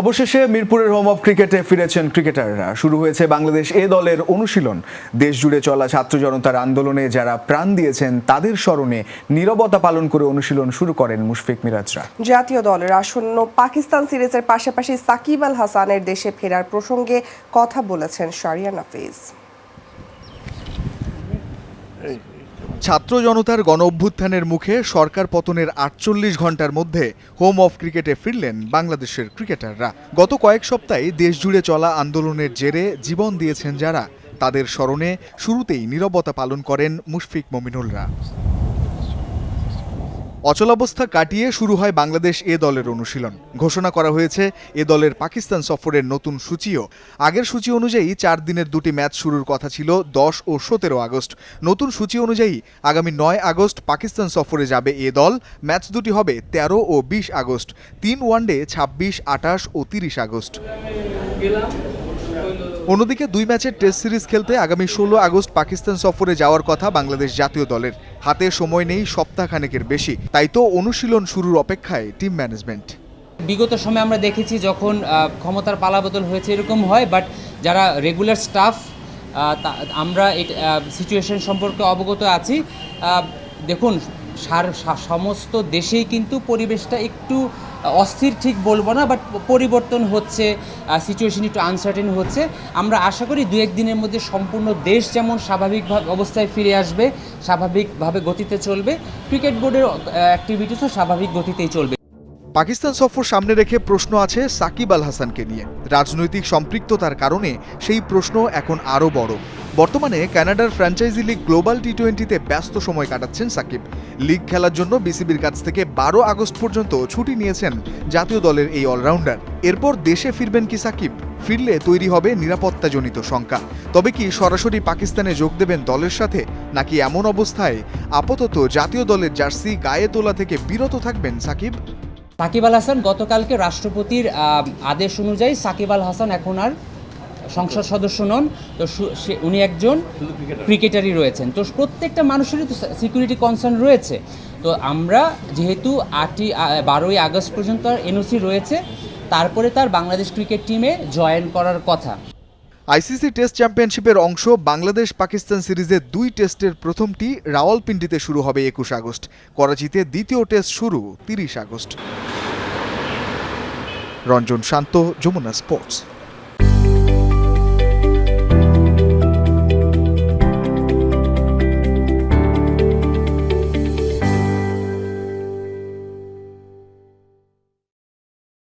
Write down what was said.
অবশেষে মিরপুরের home of ক্রিকেটে ফিরেছেন ক্রিকেটাররা শুরু হয়েছে বাংলাদেশ এ দলের অনুশীলন। দেশ জুড়ে চলা ছাত্র জনতার আন্দোলনে যারা প্রাণ দিয়েছেন তাদের স্মরণে নীরবতা পালন করে অনুশীলন শুরু করেন মুশফিক মিরাজরা। জাতীয় দলের আসন্ন পাকিস্তান সিরিজের পাশাপাশি সাকিব আল হাসানের দেশে ফেরার প্রসঙ্গে কথা বলেছেন শারিয়া নাফিজ ছাত্র জনতার গণ অভ্যুত্থানের মুখে সরকার পতনের আটচল্লিশ ঘণ্টার মধ্যে হোম অফ ক্রিকেটে ফিরলেন বাংলাদেশের ক্রিকেটাররা। গত কয়েক সপ্তাহে দেশ জুড়ে চলা আন্দোলনের জেরে জীবন দিয়েছেন যারা, তাদের স্মরণে শুরুতেই নীরবতা পালন করেন মুশফিক মমিনুলরা। অচলাবস্থা কাটিয়ে শুরু হয় বাংলাদেশ এ দলের অনুশীলন। ঘোষণা করা হয়েছে, এ দলের পাকিস্তান সফরের নতুন সূচিও। আগের সূচি অনুযায়ী চার দিনের দুটি ম্যাচ শুরুর কথা ছিল দশ ও সতেরো আগস্ট। নতুন সূচি অনুযায়ী আগামী নয় আগস্ট পাকিস্তান সফরে যাবে এ দল। ম্যাচ দুটি হবে তেরো ও বিশ আগস্ট। তিন ওয়ানডে ছাব্বিশ আটাশ ও তিরিশ আগস্ট। অন্যদিকে দুই ম্যাচের টেস্ট সিরিজ খেলতে আগামী ষোলো আগস্ট পাকিস্তান সফরে যাওয়ার কথা বাংলাদেশ জাতীয় দলের। হাতে সময় নেই সপ্তাহখানেকের বেশি। তাই তো অনুশীলন শুরুর অপেক্ষায় টিম ম্যানেজমেন্ট বিগত সময়ে আমরা দেখেছি যখন ক্ষমতার পালাবদল হয়েছে এরকম হয় বাট যারা রেগুলার স্টাফ আমরা সিচুয়েশন সম্পর্কে অবগত আছি। দেখুন, সার সমস্ত দেশেই কিন্তু পরিবেশটা একটু অস্থির ঠিক বলব না বাট পরিবর্তন হচ্ছে সিচুয়েশন একটু আনসার্টেন হচ্ছে। আমরা আশা করি দু একদিনের মধ্যে সম্পূর্ণ দেশ যেমন স্বাভাবিক অবস্থায় ফিরে আসবে, স্বাভাবিকভাবে গতিতে চলবে। ক্রিকেট বোর্ডের অ্যাক্টিভিটিসও স্বাভাবিক গতিতেই চলবে। পাকিস্তান সফর সামনে রেখে প্রশ্ন আছে সাকিব আল হাসানকে নিয়ে। রাজনৈতিক সম্পৃক্ততার কারণে সেই প্রশ্ন এখন আরও বড়। বর্তমানে কানাডার ফ্র্যাঞ্চাইজি লিগ গ্লোবাল টি টোয়েন্টিতে ব্যস্ত সময় কাটাচ্ছেন সাকিব। লিগ খেলার জন্য বিসিবির কাছ থেকে বারো আগস্ট পর্যন্ত ছুটি নিয়েছেন জাতীয় দলের এই অলরাউন্ডার। এরপর দেশে ফিরবেন কি সাকিব? ফিরলে তৈরি হবে নিরাপত্তাজনিত শঙ্কা। তবে কি সরাসরি পাকিস্তানে যোগ দেবেন দলের সাথে? নাকি এমন অবস্থায় আপাতত জাতীয় দলের জার্সি গায়ে তোলা থেকে বিরত থাকবেন সাকিব? সাকিব আল হাসান গতকালকে রাষ্ট্রপতির আদেশ অনুযায়ী সাকিব আল হাসান এখন আর সংসদ সদস্য নন তো সে- উনি একজন ক্রিকেটারই রয়েছেন। তো প্রত্যেকটা মানুষেরই তো সিকিউরিটি কনসার্ন রয়েছে। তো আমরা যেহেতু আটই বারোই আগস্ট পর্যন্ত এনওসি রয়েছে তারপরে তার বাংলাদেশ ক্রিকেট টিমে জয়েন করার কথা। আইসিসি টেস্ট চ্যাম্পিয়নশিপের অংশ বাংলাদেশ পাকিস্তান সিরিজের দুই টেস্টের প্রথমটি রাওয়ালপিন্ডিতে শুরু হবে একুশ আগস্ট। করাচিতে দ্বিতীয় টেস্ট শুরু তিরিশ আগস্ট। রঞ্জন শান্ত যমুনা স্পোর্টস।